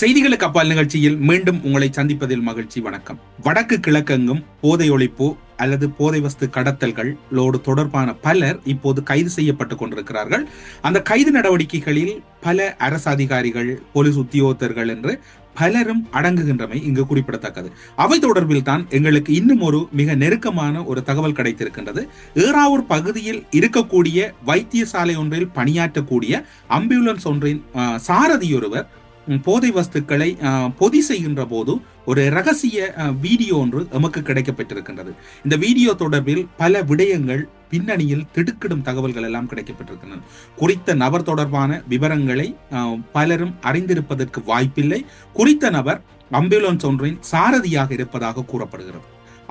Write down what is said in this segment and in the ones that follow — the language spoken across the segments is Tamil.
செய்திகளுக்கு அப்பால் நிகழ்ச்சியில் மீண்டும் உங்களை சந்திப்பதில் மகிழ்ச்சி வணக்கம். வடக்கு கிழக்கெங்கும் போதை ஒழிப்பு அல்லது போதை வஸ்து கடத்தல்களோடு தொடர்பான பலர் இப்போது கைது செய்யப்பட்டுக் கொண்டிருக்கிறார்கள். அந்த கைது நடவடிக்கைகளில் பல அரசு அதிகாரிகள் போலீஸ் உத்தியோகத்தர்கள் என்று பலரும் அடங்குகின்றமை இங்கு குறிப்பிடத்தக்கது. அவை தொடர்பில் தான் எங்களுக்கு இன்னும் ஒரு மிக நெருக்கமான ஒரு தகவல் கிடைத்திருக்கின்றது. ஏறாவூர் பகுதியில் இருக்கக்கூடிய வைத்தியசாலை ஒன்றில் பணியாற்றக்கூடிய அம்புலன்ஸ் ஒன்றின் சாரதியொருவர் போதை வஸ்துக்களை பொதி செய்கின்ற போது ஒரு ரகசிய வீடியோ ஒன்று எமக்கு கிடைக்கப்பட்டிருக்கின்றது. இந்த வீடியோ தொடர்பில் பல விடயங்கள் பின்னணியில் திடுக்கிடும் தகவல்கள் எல்லாம் கிடைக்கப்பட்டிருக்கின்றன. குறித்த நபர் தொடர்பான விவரங்களை பலரும் அறிந்திருப்பதற்கு வாய்ப்பில்லை. குறித்த நபர் அம்புலன்ஸ் ஒன்றின் சாரதியாக இருப்பதாக கூறப்படுகிறது.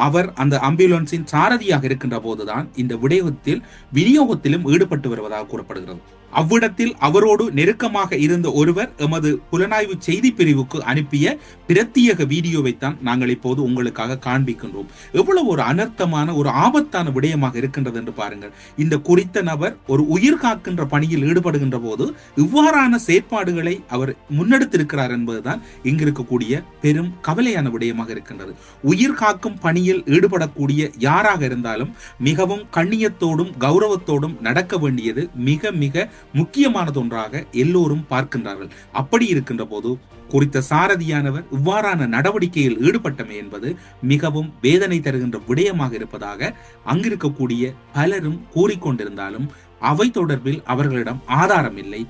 அவர் அந்த அம்புலன்ஸின் சாரதியாக இருக்கின்ற போதுதான் இந்த விடயத்தில் விநியோகத்திலும் ஈடுபட்டு வருவதாக கூறப்படுகிறது. அவ்விடத்தில் அவரோடு நெருக்கமாக இருந்த ஒருவர் எமது புலனாய்வு செய்தி பிரிவுக்கு அனுப்பிய பிரத்யேக வீடியோவைத்தான் நாங்கள் இப்போது உங்களுக்காக காண்பிக்கின்றோம். எவ்வளவு ஒரு அனர்த்தமான ஒரு ஆபத்தான விடயமாக இருக்கின்றது என்று பாருங்கள். இந்த குறித்த நபர் ஒரு உயிர் காக்கின்ற பணியில் ஈடுபடுகின்ற போது இவ்வாறான செயற்பாடுகளை அவர் முன்னெடுத்திருக்கிறார் என்பதுதான் இங்கிருக்கக்கூடிய பெரும் கவலையான விடயமாக இருக்கின்றது. உயிர் காக்கும் பணியில் ஈடுபடக்கூடிய யாராக இருந்தாலும் மிகவும் கண்ணியத்தோடும் கௌரவத்தோடும் நடக்க வேண்டியது மிக மிக முக்கியமானது ஒன்றாக எல்லோரும் பார்க்கின்றார்கள். அப்படி இருக்கின்ற போது குறித்த சாரதியானவர் இவ்வாறான நடவடிக்கையில் ஈடுபட்டமை என்பது மிகவும் வேதனை தருகின்ற விடயமாக இருப்பதாக அங்கிருக்கக்கூடிய பலரும் கூறிக்கொண்டிருந்தாலும் அவை தொடர்பில் அவர்களிடம் ஆதாரம் இல்லை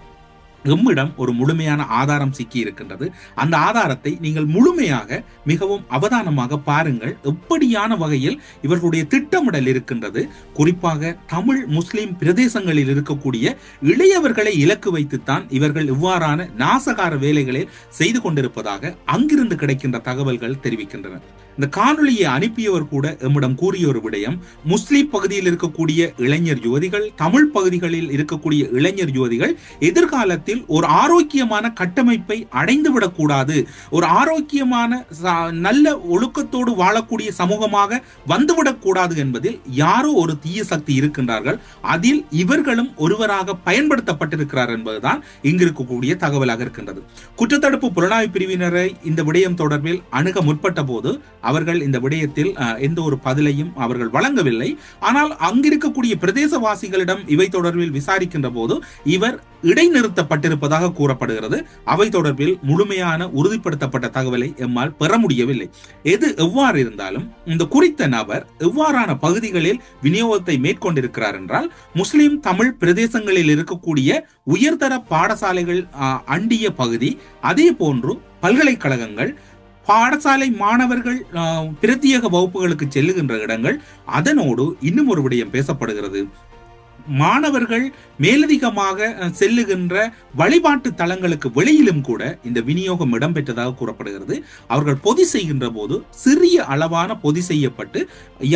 எம்மிடம் ஒரு முழுமையான ஆதாரம் சிக்கி இருக்கின்றது. அந்த ஆதாரத்தை நீங்கள் முழுமையாக மிகவும் அவதானமாக பாருங்கள். எப்படியான வகையில் இவர்களுடைய திட்டமிடல் இருக்கின்றது. குறிப்பாக தமிழ் முஸ்லிம் பிரதேசங்களில் இருக்கக்கூடிய இளையவர்களை இலக்கு வைத்துத்தான் இவர்கள் இவ்வாறான நாசகார வேலைகளை செய்து கொண்டிருப்பதாக அங்கிருந்து கிடைக்கின்ற தகவல்கள் தெரிவிக்கின்றன. இந்த காணொலியை அனுப்பியவர் கூட எம்மிடம் கூறிய ஒரு விடயம் முஸ்லிம் பகுதியில் இருக்கக்கூடிய இளைஞர் யுவதிகள் தமிழ் பகுதிகளில் இருக்கக்கூடிய இளைஞர் யுவதிகள் எதிர்காலத்தில் ஒரு ஆரோக்கியமான கட்டமைப்பை அடைந்து விடக்கூடாது ஒரு ஆரோக்கியமான நல்ல ஒழுக்கத்தோடு வாழக்கூடிய சமூகமாக வந்துவிடக்கூடாது என்பதில் யாரோ ஒரு தீய சக்தி இருக்கின்றார்கள். அதில் இவர்களும் ஒருவராக பயன்படுத்தப்பட்டிருக்கிறார் என்பதுதான் இங்கு இருக்கக்கூடிய தகவலாக இருக்கின்றது. குற்றத்தடுப்பு புலனாய்வு பிரிவினரை இந்த விடயம் தொடர்பில் அணுக முற்பட்ட போது அவர்கள் இந்த விடயத்தில் எந்த ஒரு பதிலையும் அவர்கள் வழங்கவில்லை. ஆனால் அங்கிருக்கக்கூடிய பிரதேசவாசிகளிடம் இவை தொடர்பில் விசாரிக்கின்ற போது இவர் இடைநிறுத்தப்பட்டிருப்பதாக கூறப்படுகிறது. அவை தொடர்பில் முழுமையான உறுதிப்படுத்தப்பட்ட தகவலை எம்மால் பெற முடியவில்லை. எது எவ்வாறு இருந்தாலும் இந்த குறித்த நபர் எவ்வாறான பகுதிகளில் விநியோகத்தை மேற்கொண்டிருக்கிறார் என்றால் முஸ்லிம் தமிழ் பிரதேசங்களில் இருக்கக்கூடிய உயர்தர பாடசாலைகள் அஹ், அண்டிய பகுதி அதே போன்று பல்கலைக்கழகங்கள் பாடசாலை மாணவர்கள் பிரத்யேக வகுப்புகளுக்கு செல்லுகின்ற இடங்கள் அதனோடு இன்னும் ஒரு விடயம் பேசப்படுகிறது. மாணவர்கள் மேலதிகமாக செல்லுகின்ற வழிபாட்டு தலங்களுக்கு வெளியிலும் கூட இந்த விநியோகம் இடம்பெற்றதாக கூறப்படுகிறது. அவர்கள் பொதி செய்கின்ற போது சிறிய அளவான பொதி செய்யப்பட்டு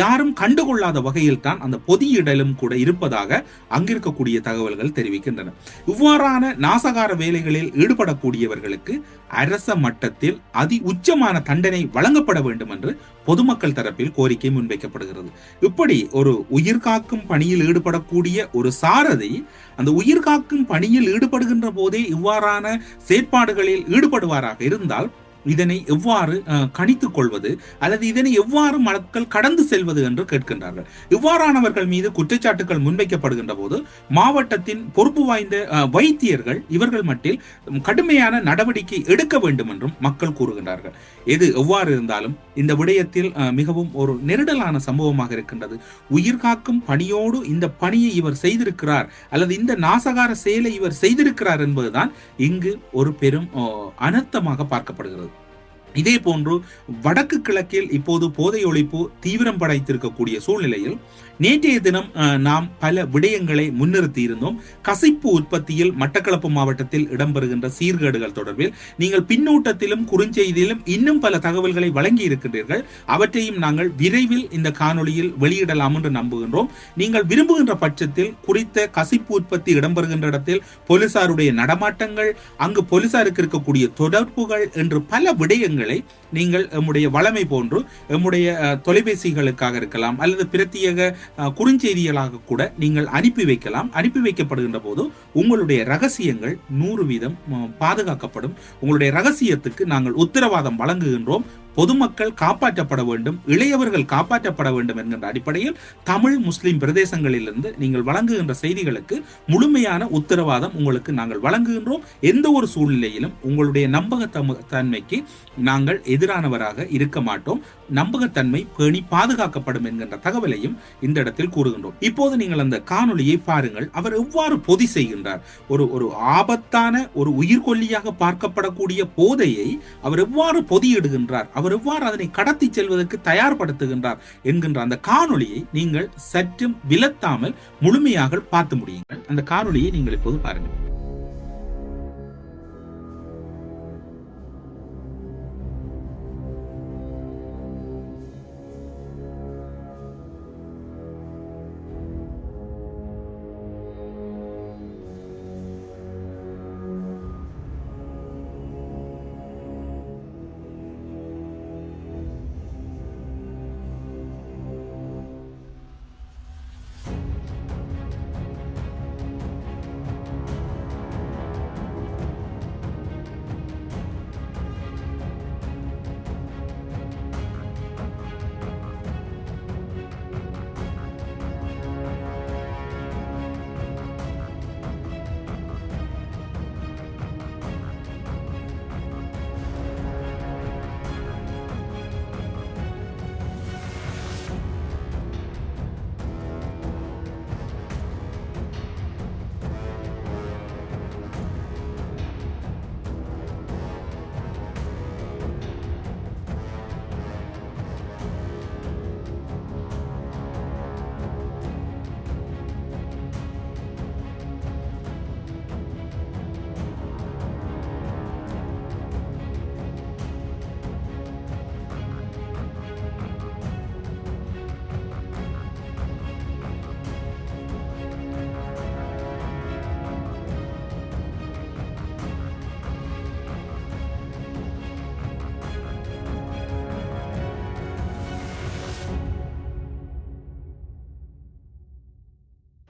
யாரும் கண்டுகொள்ளாத வகையில் தான் அந்த பொதியிடலும் கூட இருப்பதாக அங்கிருக்கக்கூடிய தகவல்கள் தெரிவிக்கின்றன. இவ்வாறான நாசகார வேலைகளில் ஈடுபடக்கூடியவர்களுக்கு அரச மட்டத்தில் அதி உச்சமான தண்டனை வழங்கப்பட வேண்டும் என்று பொதுமக்கள் தரப்பில் கோரிக்கை முன்வைக்கப்படுகிறது. இப்படி ஒரு உயிர் காக்கும் பணியில் ஈடுபடக்கூடிய ஒரு சாரதி அந்த உயிர் காக்கும் பணியில் ஈடுபடுகின்ற போதே இவ்வாறான செயற்பாடுகளில் ஈடுபடுவாராக இருந்தால் இதனை எவ்வாறு கணித்துக் கொள்வது அல்லது இதனை எவ்வாறு மக்கள் கடந்து செல்வது என்று கேட்கின்றார்கள். இவ்வாறானவர்கள் மீது குற்றச்சாட்டுகள் முன்வைக்கப்படுகின்ற போது மாவட்டத்தின் பொறுப்பு வாய்ந்த வைத்தியர்கள் இவர்கள் மட்டில் கடுமையான நடவடிக்கை எடுக்க வேண்டும் என்றும் மக்கள் கூறுகின்றார்கள். எது எவ்வாறு இருந்தாலும் இந்த விடயத்தில் மிகவும் ஒரு நெருடலான சம்பவமாக இருக்கின்றது. உயிர் காக்கும் பணியோடு இந்த பணியை இவர் செய்திருக்கிறார் அல்லது இந்த நாசகார செயலை இவர் செய்திருக்கிறார் என்பதுதான் இங்கு ஒரு பெரும் அனர்த்தமாக பார்க்கப்படுகிறது. இதே போன்று வடக்கு கிழக்கில் இப்போது போதை ஒழிப்பு தீவிரம் படைத்திருக்கக்கூடிய சூழ்நிலையில் நேற்றைய தினம் நாம் பல விடயங்களை முன்னிறுத்தி இருந்தோம் கசிப்பு உற்பத்தியில் மட்டக்களப்பு மாவட்டத்தில் இடம்பெறுகின்ற சீர்கேடுகள் தொடர்பில் நீங்கள் பின்னூட்டத்திலும் குறுஞ்செய்தியிலும் இன்னும் பல தகவல்களை வழங்கி இருக்கின்றீர்கள் அவற்றையும் நாங்கள் விரைவில் இந்த காணொளியில் வெளியிடலாம் என்று நம்புகின்றோம். நீங்கள் விரும்புகின்ற பட்சத்தில் குறித்த கசிப்பு உற்பத்தி இடம்பெறுகின்ற இடத்தில் போலீசாருடைய நடமாட்டங்கள் அங்கு போலீசாருக்கு இருக்கக்கூடிய தொடர்புகள் என்று பல விடயங்கள் விடயங்களை நீங்கள் எம்முடைய வளமை போன்று எம்முடைய தொலைபேசிகளுக்காக இருக்கலாம் அல்லது பிரத்யேக குறுஞ்செய்திகளாக கூட நீங்கள் அனுப்பி வைக்கலாம். அனுப்பி வைக்கப்படுகின்ற போது உங்களுடைய ரகசியங்கள் நூறு வீதம் பாதுகாக்கப்படும். உங்களுடைய ரகசியத்துக்கு நாங்கள் உத்தரவாதம் வழங்குகின்றோம். பொதுமக்கள் காப்பாற்றப்பட வேண்டும் இளையவர்கள் காப்பாற்றப்பட வேண்டும் என்கின்ற அடிப்படையில் தமிழ் முஸ்லிம் பிரதேசங்களிலிருந்து நீங்கள் வழங்குகின்ற செய்திகளுக்கு முழுமையான உத்தரவாதம் உங்களுக்கு நாங்கள் வழங்குகின்றோம். எந்த ஒரு சூழ்நிலையிலும் உங்களுடைய நம்பகத்தன்மைக்கு நாங்கள் எதிரானவராக இருக்க மாட்டோம். நம்பகத்தன்மை பேணி பாதுகாக்கப்படும் என்கின்ற தகவலையும் இந்த இடத்தில் கூறுகின்றோம். இப்போது நீங்கள் அந்த காணொலியை பாருங்கள். அவர் எவ்வாறு பொதி செய்கின்றார்? ஒரு ஒரு ஆபத்தான ஒரு உயிர்கொல்லியாக பார்க்கப்படக்கூடிய போதையை அவர் எவ்வாறு பொதியிடுகின்றார்? அவர் எவ்வாறு அதனை கடத்தி செல்வதற்கு தயார்படுத்துகின்றார் என்கின்ற அந்த காணொளியை நீங்கள் சற்றும் விலத்தாமல் முழுமையாக பார்த்து முடியுங்கள். அந்த காணொளியை நீங்கள் இப்போது பாருங்கள்.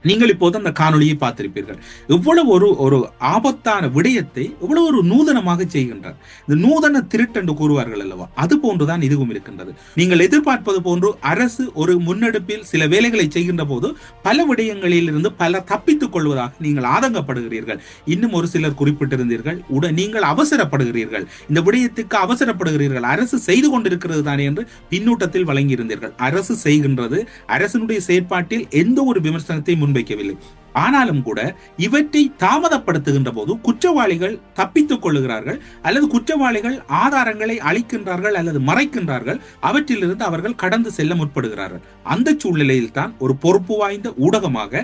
நீங்கள் இப்போது அந்த காணொலியை பார்த்திருப்பீர்கள். எவ்வளவு ஒரு ஒரு ஆபத்தான விடயத்தை எவ்வளவு ஒரு நூதனமாக செய்கின்றார். இந்த நூதன திருட்டென்று கூறுவார்கள் அல்லவா? அது போன்றுதான் இதுவும் இருக்கின்றது. நீங்கள் எதிர்பார்ப்பது போன்று அரசு ஒரு முன்னெடுப்பில் சில வேலைகளை செய்கின்ற போது பல விடயங்களில் இருந்து பல தப்பித்துக் கொள்வதாக நீங்கள் ஆதங்கப்படுகிறீர்கள். இன்னும் ஒரு சிலர் குறிப்பிட்டிருந்தீர்கள். உடன் நீங்கள் அவசரப்படுகிறீர்கள். இந்த விடயத்துக்கு அவசரப்படுகிறீர்கள். அரசு செய்து கொண்டிருக்கிறது தானே என்று பின்னூட்டத்தில் வழங்கியிருந்தீர்கள். அரசு செய்கின்றது. அரசனுடைய செயற்பாட்டில் எந்த ஒரு விமர்சனத்தை முன் bekleyebilirim. ஆனாலும் கூட இவற்றை தாமதப்படுத்துகின்ற போது குற்றவாளிகள் தப்பித்துக் கொள்ளுகிறார்கள் அல்லது குற்றவாளிகள் ஆதாரங்களை அளிக்கின்றார்கள் அல்லது மறைக்கின்றார்கள் அவற்றிலிருந்து அவர்கள் கடந்து செல்ல முற்படுகிறார்கள். அந்த சூழ்நிலையில் தான் ஒரு பொறுப்பு வாய்ந்த ஊடகமாக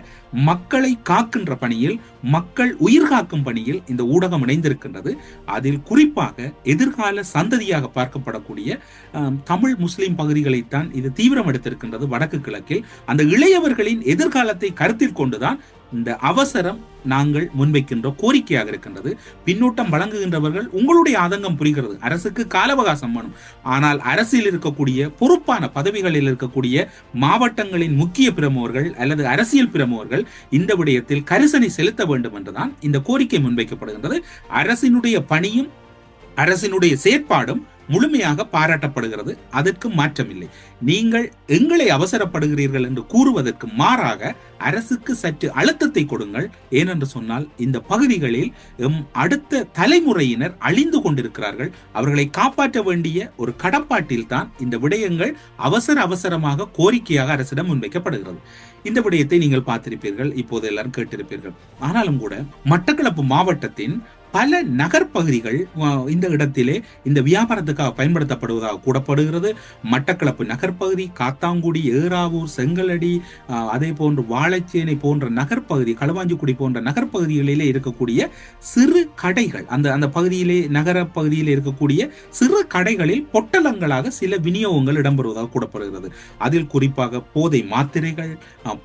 மக்களை காக்கின்ற பணியில் மக்கள் உயிர் காக்கும் பணியில் இந்த ஊடகம் இணைந்திருக்கின்றது. அதில் குறிப்பாக எதிர்கால சந்ததியாக பார்க்கப்படக்கூடிய தமிழ் முஸ்லிம் பகுதிகளைத்தான் இது தீவிரம் எடுத்திருக்கின்றது வடக்கு கிழக்கில். அந்த இளையவர்களின் எதிர்காலத்தை கருத்தில் கொண்டுதான் இந்த அவசரம் நாங்கள் முன்வைக்கின்ற கோரிக்கையாக இருக்கின்றது. பின்னூட்டம் வழங்குகின்றவர்கள் உங்களுடைய ஆதங்கம் புரிகிறது. அரசுக்கு கால அவகாசம் வேணும். ஆனால் அரசில் இருக்கக்கூடிய பொறுப்பான பதவிகளில் இருக்கக்கூடிய மாவட்டங்களின் முக்கிய பிரமுகர்கள் அல்லது அரசியல் பிரமுகர்கள் இந்த விடயத்தில் கரிசனை செலுத்த வேண்டும் என்றுதான் இந்த கோரிக்கை முன்வைக்கப்படுகின்றது. அரசினுடைய பணியும் அரசினுடைய செயற்பாடும் முழுமையாக பாராட்டப்படுகிறது. அதற்கு மாற்றமில்லை. நீங்கள் எங்களை அவசரப்படுகிறீர்கள் என்று கூறுவதற்கு மாறாக அரசுக்கு சற்று அழுத்தத்தை கொடுங்கள். ஏனென்று சொன்னால் இந்த பகுதிகளில் எம் அடுத்த தலைமுறையினர் அழிந்து கொண்டிருக்கிறார்கள். அவர்களை காப்பாற்ற வேண்டிய ஒரு கடப்பாட்டில் தான் இந்த விடயங்கள் அவசர அவசரமாக கோரிக்கையாக அரசிடம் முன்வைக்கப்படுகிறது. இந்த விடயத்தை நீங்கள் பார்த்திருப்பீர்கள் இப்போது எல்லாரும் கேட்டிருப்பீர்கள். ஆனாலும் கூட மட்டக்களப்பு மாவட்டத்தின் பல நகர்ப்பகுதிகள் இந்த இடத்திலே இந்த வியாபாரத்துக்காக பயன்படுத்தப்படுவதாக கூடப்படுகிறது மட்டக்களப்பு நகர்ப்பகுதி காத்தாங்குடி ஏறாவூர் செங்கலடி அதே போன்று வாழைச்சேனை போன்ற நகர்ப்பகுதி களவாஞ்சிக்குடி போன்ற நகர்ப்பகுதிகளிலே இருக்கக்கூடிய சிறு கடைகள் அந்த அந்த பகுதியிலே நகர பகுதியில் இருக்கக்கூடிய சிறு கடைகளில் பொட்டலங்களாக சில விநியோகங்கள் இடம்பெறுவதாக கூடப்படுகிறது அதில் குறிப்பாக போதை மாத்திரைகள்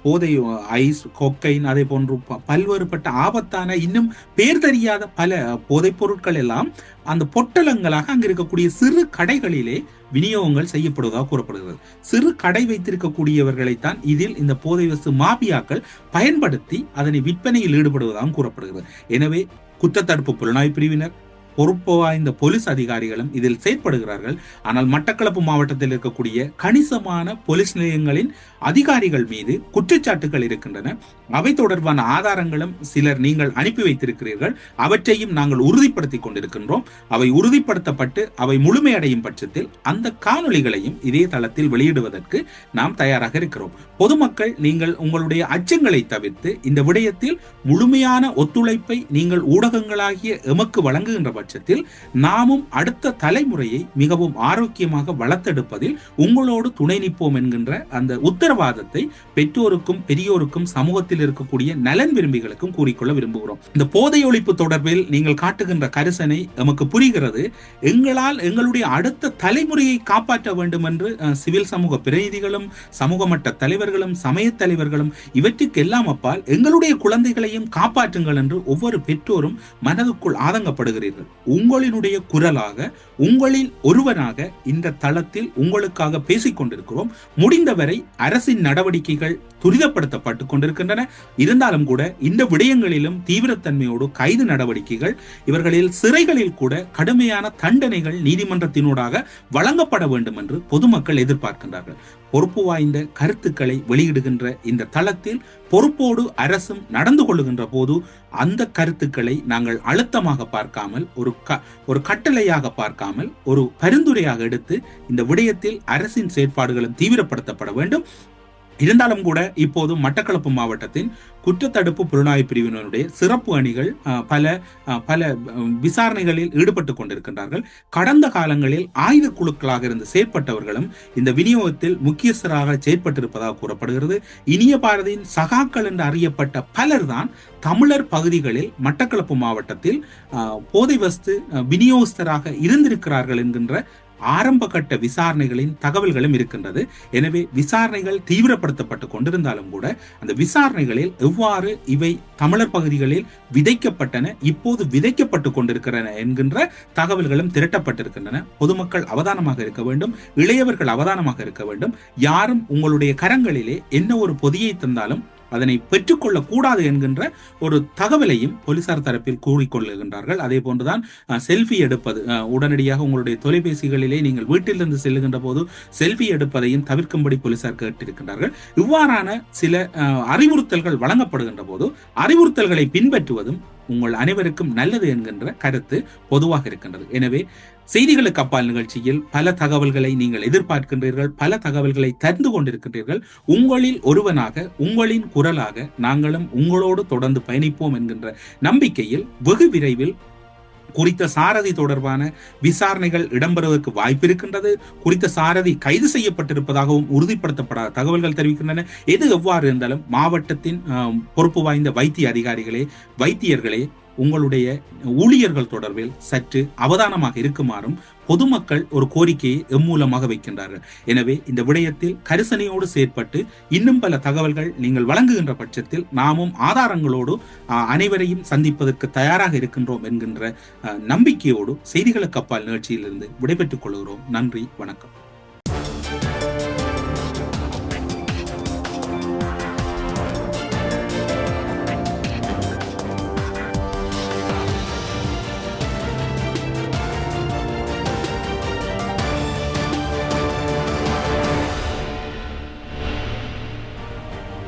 போதை ஐஸ் கொக்கைன் அதே போன்று பல்வேறுபட்ட ஆபத்தான இன்னும் பேர் தெரியாத பல போதைப் பொருட்கள் எல்லாம் அந்த பொட்டலங்களாக அங்க இருக்கக்கூடிய சிறு கடைகளிலே விநியோகங்கள் செய்யப்படுவதாக கூறப்படுகிறது. சிறு கடை வைத்திருக்கக்கூடியவர்களைத்தான் இதில் இந்த போதை வசு மாபியாக்கள் பயன்படுத்தி அதனை விற்பனையில் ஈடுபடுவதாகவும் கூறப்படுகிறது. எனவே குற்றத்தடுப்பு புலனாய்வு பிரிவினர் பொறுப்பு வாய்ந்த போலீஸ் அதிகாரிகளும் இதில் செயற்படுகிறார்கள். ஆனால் மட்டக்களப்பு மாவட்டத்தில் இருக்கக்கூடிய கணிசமான போலீஸ் நிலையங்களின் அதிகாரிகள் மீது குற்றச்சாட்டுகள் இருக்கின்றன. அவை தொடர்பான ஆதாரங்களும் சிலர் நீங்கள் அனுப்பி வைத்திருக்கிறீர்கள். அவற்றையும் நாங்கள் உறுதிப்படுத்திக் கொண்டிருக்கின்றோம். அவை உறுதிப்படுத்தப்பட்டு அவை முழுமையடையும் பட்சத்தில் அந்த காணொளிகளையும் இதே தளத்தில் வெளியிடுவதற்கு நாம் தயாராக இருக்கிறோம். பொதுமக்கள் நீங்கள் உங்களுடைய அச்சங்களை தவிர்த்து இந்த விடயத்தில் முழுமையான ஒத்துழைப்பை நீங்கள் ஊடகங்களாகிய எமக்கு வழங்குகின்ற பட்சத்தில் நாமும் அடுத்த தலைமுறையை மிகவும் ஆரோக்கியமாக வளர்த்தெடுப்பதில் உங்களோடு துணை நிற்போம் என்கின்ற அந்த உத்தரவாதத்தை பெற்றோருக்கும் பெரியோருக்கும் சமூகத்தில் இருக்கக்கூடிய நலன் விரும்பிகளுக்கும் கூறிக்கொள்ள விரும்புகிறோம். இந்த போதை ஒழிப்பு தொடர்பில் நீங்கள் காட்டுகின்ற கரிசனை எமக்கு புரிகிறது. எங்களால் எங்களுடைய அடுத்த தலைமுறையை காப்பாற்ற வேண்டும் என்று சிவில் சமூக பிரதிநிதிகளும் சமூக மட்ட தலைவர்களும் சமய தலைவர்களும் இவற்றுக்கு எல்லாம் அப்பால் எங்களுடைய குழந்தைகளையும் காப்பாற்றுங்கள் என்று ஒவ்வொரு பெற்றோரும் மனதுக்குள் ஆதங்கப்படுகிறீர்கள். உங்களினுடைய குரலாக உங்களில் ஒருவனாக இந்த தளத்தில் உங்களுக்காக பேசிக் கொண்டிருக்கிறோம் முடிந்தவரை அரசின் நடவடிக்கைகள் துரிதப்படுத்தப்பட்டு கொண்டிருக்கின்றன. இருந்தாலும் கூட இந்த விடயங்களிலும் தீவிரத்தன்மையோடு கைது நடவடிக்கைகள் இவர்களில் சிறைகளில் கூட கடுமையான தண்டனைகள் நீதிமன்றத்தினூடாக வழங்கப்பட வேண்டும் என்று பொதுமக்கள் எதிர்பார்க்கின்றார்கள். பொறுப்பு வாய்ந்த கருத்துக்களை வெளியிடுகின்ற இந்த தளத்தில் பொறுப்போடு அரசும் நடந்து கொள்ளுகின்ற போது அந்த கருத்துக்களை நாங்கள் அழுத்தமாக பார்க்காமல் ஒரு க ஒரு கட்டளையாக பார்க்காமல் ஒரு பரிந்துரையாக எடுத்து இந்த விடயத்தில் அரசின் செயற்பாடுகளும் தீவிரப்படுத்தப்பட வேண்டும். இருந்தாலும் கூட இப்போது மட்டக்களப்பு மாவட்டத்தின் குற்றத்தடுப்பு புலனாய்வு பிரிவினருடைய சிறப்பு அணிகள் பல பல விசாரணைகளில் ஈடுபட்டு கொண்டிருக்கின்றார்கள். கடந்த காலங்களில் ஆயுத குழுக்களாக இருந்து செயற்பட்டவர்களும் இந்த விநியோகத்தில் முக்கியஸ்தராக செயற்பட்டிருப்பதாக கூறப்படுகிறது. இனிய பாரதியின் சகாக்கள் என்று அறியப்பட்ட பலர் தான் தமிழர் பகுதிகளில் மட்டக்களப்பு மாவட்டத்தில் போதை வஸ்து விநியோகஸ்தராக இருந்திருக்கிறார்கள் என்கின்ற ஆரம்ப கட்ட விசாரணைகளின் தகவல்களும் இருக்கின்றது. எனவே விசாரணைகள் தீவிரப்படுத்தப்பட்டு கொண்டிருந்தாலும் கூட அந்த விசாரணைகளில் எவ்வாறு இவை தமிழர் பகுதிகளில் விதைக்கப்பட்டன இப்போது விதைக்கப்பட்டு கொண்டிருக்கிறன என்கின்ற தகவல்களும் திரட்டப்பட்டிருக்கின்றன. பொதுமக்கள் அவதானமாக இருக்க வேண்டும் இளையவர்கள் அவதானமாக இருக்க வேண்டும். யாரும் உங்களுடைய கரங்களிலே என்ன ஒரு பொதியை தந்தாலும் அதனை பெற்றுக்கொள்ள கூடாது என்கின்ற ஒரு தகவலையும் போலீசார் தரப்பில் கூறிக்கொள்ளுகின்றார்கள் அதே போன்றுதான் செல்ஃபி எடுப்பது உடனடியாக உங்களுடைய தொலைபேசிகளிலே நீங்கள் வீட்டிலிருந்து செல்லுகின்ற போது செல்ஃபி எடுப்பதையும் தவிர்க்கும்படி போலீசார் கேட்டிருக்கின்றார்கள். இவ்வாறான சில அறிவுறுத்தல்கள் வழங்கப்படுகின்ற போது அறிவுறுத்தல்களை பின்பற்றுவதும் உங்கள் அனைவருக்கும் நல்லது என்கின்ற கருத்து பொதுவாக இருக்கின்றது. எனவே செய்திகளுக்கு அப்பால் நிகழ்ச்சியில் பல தகவல்களை நீங்கள் எதிர்பார்க்கின்றீர்கள் பல தகவல்களை தந்து கொண்டிருக்கின்றீர்கள். உங்களில் ஒருவனாக உங்களின் குரலாக நாங்களும் உங்களோடு தொடர்ந்து பயணிப்போம் என்கின்ற நம்பிக்கையில் வெகு விரைவில் குறித்த சாரதி தொடர்பான விசாரணைகள் இடம்பெறுவதற்கு வாய்ப்பு இருக்கின்றது குறித்த சாரதி கைது செய்யப்பட்டிருப்பதாகவும் உறுதிப்படுத்தப்படாத தகவல்கள் தெரிவிக்கின்றன. எது எவ்வாறு இருந்தாலும் மாவட்டத்தின் பொறுப்பு வாய்ந்த வைத்திய அதிகாரிகளே வைத்தியர்களே உங்களுடைய ஊழியர்கள் தொடர்பில் சற்று அவதானமாக இருக்குமாறும் பொதுமக்கள் ஒரு கோரிக்கையை எம்மூலமாக வைக்கின்றார்கள். எனவே இந்த விடயத்தில் கரிசனையோடு செயற்பட்டு இன்னும் பல தகவல்கள் நீங்கள் வழங்குகின்ற பட்சத்தில் நாமும் ஆதாரங்களோடு அனைவரையும் சந்திப்பதற்கு தயாராக இருக்கின்றோம் என்கின்ற நம்பிக்கையோடு செய்திகளுக்கு அப்பால் நிகழ்ச்சியிலிருந்து விடைபெற்றுக் கொள்கிறோம். நன்றி வணக்கம்.